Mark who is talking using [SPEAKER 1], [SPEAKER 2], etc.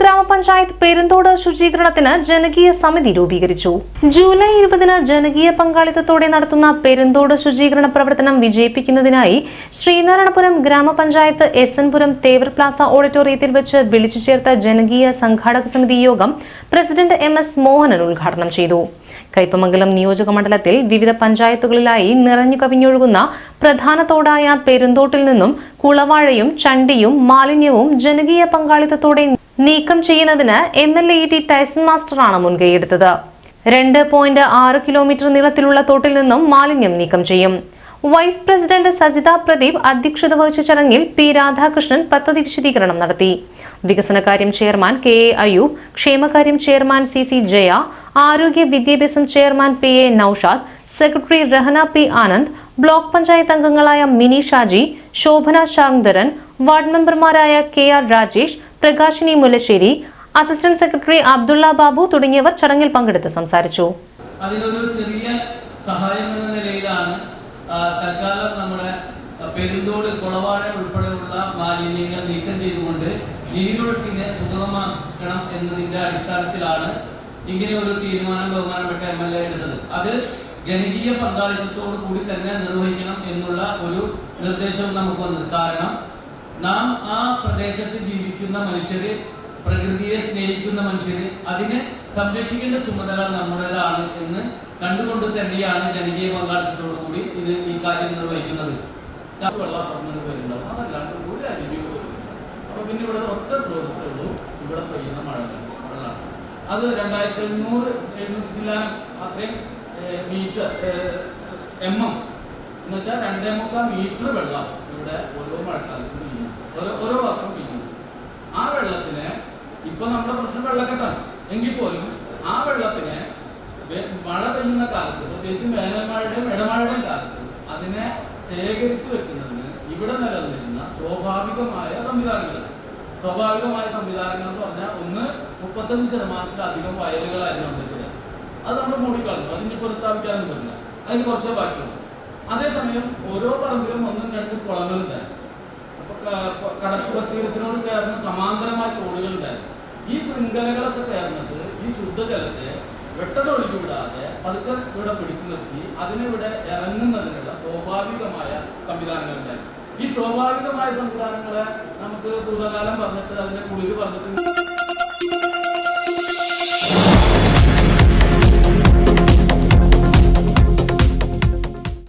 [SPEAKER 1] ഗ്രാമപഞ്ചായത്ത് പെരുന്തോട് ശുചീകരണത്തിന് ജനകീയ സമിതി രൂപീകരിച്ചു. ജൂലൈ ഇരുപതിന് ജനകീയ പങ്കാളിത്തത്തോടെ നടത്തുന്ന പെരുന്തോട് ശുചീകരണ പ്രവർത്തനം വിജയിപ്പിക്കുന്നതിനായി ശ്രീനാരായണപുരം ഗ്രാമപഞ്ചായത്ത് എസ് എൻപുരം തേവർ പ്ലാസ ഓഡിറ്റോറിയത്തിൽ വെച്ച് വിളിച്ചു ചേർത്ത ജനകീയ സംഘാടക സമിതി യോഗം പ്രസിഡന്റ് എം എസ് മോഹനൻ ഉദ്ഘാടനം ചെയ്തു. കൈപ്പമംഗലം നിയോജക മണ്ഡലത്തിൽ വിവിധ പഞ്ചായത്തുകളിലായി നിറഞ്ഞു കവിഞ്ഞൊഴുകുന്ന പ്രധാന തോടായ പെരുന്തോട്ടിൽ നിന്നും കുളവാഴയും ചണ്ടിയും മാലിന്യവും ജനകീയ പങ്കാളിത്തത്തോടെ നീക്കം ചെയ്യുന്നതിന് M L A T Tyson മാസ്റ്ററാണ് മുൻകൈയെടുത്തത്. രണ്ട് പോയിന്റ് ആറ് കിലോമീറ്റർ നീളത്തിലുള്ള തോട്ടിൽ നിന്നും മാലിന്യം നീക്കം ചെയ്യും. വൈസ് പ്രസിഡന്റ് സജിത പ്രദീപ് അധ്യക്ഷത വഹിച്ച ചടങ്ങിൽ പി രാധാകൃഷ്ണൻ പദ്ധതി വിശദീകരണം നടത്തി. വികസനകാര്യം ചെയർമാൻ കെ എ അയൂബ് ക്ഷേമകാര്യം ചെയർമാൻ സി സി ജയ ആരോഗ്യ വിദ്യാഭ്യാസം chairman P A Noushad secretary Rehana P Anand block panchayat അംഗങ്ങളായ മിനി ഷാജി ശോഭന ശാങ്ധരൻ വാർഡ് മെമ്പർമാരായ K R Rajesh Prakashini Mullassery assistant secretary Abdulla Babu തുടങ്ങിയവർ ചടങ്ങിൽ പങ്കെടുത്ത് സംസാരിച്ചു.
[SPEAKER 2] അതിനൊരു ചെറിയ സഹായം നിലയിലാണ് തൽക്കാലം നമ്മുടെ പെരുന്തോട് കുളവാഴ ഉൾപ്പെടെയുള്ള മാലിന്യങ്ങൾ നീക്കം ചെയ്തുകൊണ്ട് നീരൊഴുക്കിനെ സുഗമമാക്കണം എന്നതിന്റെ അടിസ്ഥാനത്തിലാണ് ഇങ്ങനെ ഒരു തീരുമാനം ബഹുമാനപ്പെട്ട എം എൽ എ എടുത്തത്. അത് ജനകീയ പങ്കാളിത്തത്തോടു കൂടി തന്നെ നിർവഹിക്കണം എന്നുള്ള ഒരു നിർദ്ദേശവും നമുക്ക് വന്നത്. കാരണം നാം ആ പ്രദേശത്ത് ജീവിക്കുന്ന മനുഷ്യര് പ്രകൃതിയെ സ്നേഹിക്കുന്ന മനുഷ്യര് അതിനെ സംരക്ഷിക്കേണ്ട ചുമതല നമ്മുടേതാണ് എന്ന് കണ്ടുകൊണ്ട് തന്നെയാണ് ജനകീയ പങ്കാളിത്തത്തോടു കൂടി ഇത് ഈ കാര്യം നിർവഹിക്കുന്നത് അപ്പൊ പിന്നെ ഇവിടെ ഒറ്റ സ്രോതസ്സേ ഇവിടെ പെയ്യുന്ന മഴ അത് രണ്ടായിരത്തി എണ്ണൂറ് എഴുന്നൂറ്റി ചില്ലാനം അത്രയും മീറ്റർ എം എം എന്ന് വെച്ചാൽ രണ്ടേ മുക്കാൽ മീറ്റർ വെള്ളം ഇവിടെ ഓരോ മഴക്കാലത്തും പെയ്യുന്നു. ഓരോ ഓരോ വർഷം പെയ്യുന്നു ആ വെള്ളത്തിന് ഇപ്പൊ നമ്മുടെ പ്രശ്നം വെള്ളക്കെട്ടാണ്. എങ്കിൽ പോലും ആ വെള്ളത്തിന് മഴ പെയ്യുന്ന കാലത്ത് പ്രത്യേകിച്ച് വേനൽമഴയുടെയും ഇടമഴയുടെയും കാലത്ത് അതിനെ ശേഖരിച്ചു വെക്കുന്നതിന് ഇവിടെ നിലനിന്നിരുന്ന സ്വാഭാവികമായ സംവിധാനങ്ങൾ. സ്വാഭാവികമായ സംവിധാനങ്ങൾ എന്ന് പറഞ്ഞാൽ ഒന്ന് മുപ്പത്തഞ്ച് ശതമാനത്തിലധികം വയലുകളായിരുന്നു നമ്മുടെ പ്രദേശം. അത് നമ്മൾ മൂടിക്കളഞ്ഞു. അതിന് പുനഃസ്ഥാപിക്കാനൊന്നും പറ്റില്ല. അതിന് കുറച്ച് ബാക്കിയുള്ളൂ. അതേസമയം ഓരോ പറമ്പിലും ഒന്നും രണ്ടും കുളങ്ങളുണ്ടായിരുന്നു. അപ്പൊ ക- കടപ്പുറ തീരത്തിനോട് ചേർന്ന് സമാന്തരമായ തോടുകളുണ്ടായിരുന്നു. ഈ ശൃംഖലകളൊക്കെ ചേർന്നിട്ട് ഈ ശുദ്ധജലത്തെ വെട്ടതൊഴുകി വിടാതെ പതുക്കെ ഇവിടെ പിടിച്ചു നിർത്തി അതിനിവിടെ ഇറങ്ങുന്നതിനുള്ള സ്വാഭാവികമായ സംവിധാനങ്ങളുണ്ടായിരുന്നു. ഈ സ്വാഭാവികമായ സംവിധാനങ്ങളെ നമുക്ക് ഭൂതകാലം പറഞ്ഞിട്ട് അതിന്റെ കുളിര് പറഞ്ഞിട്ട്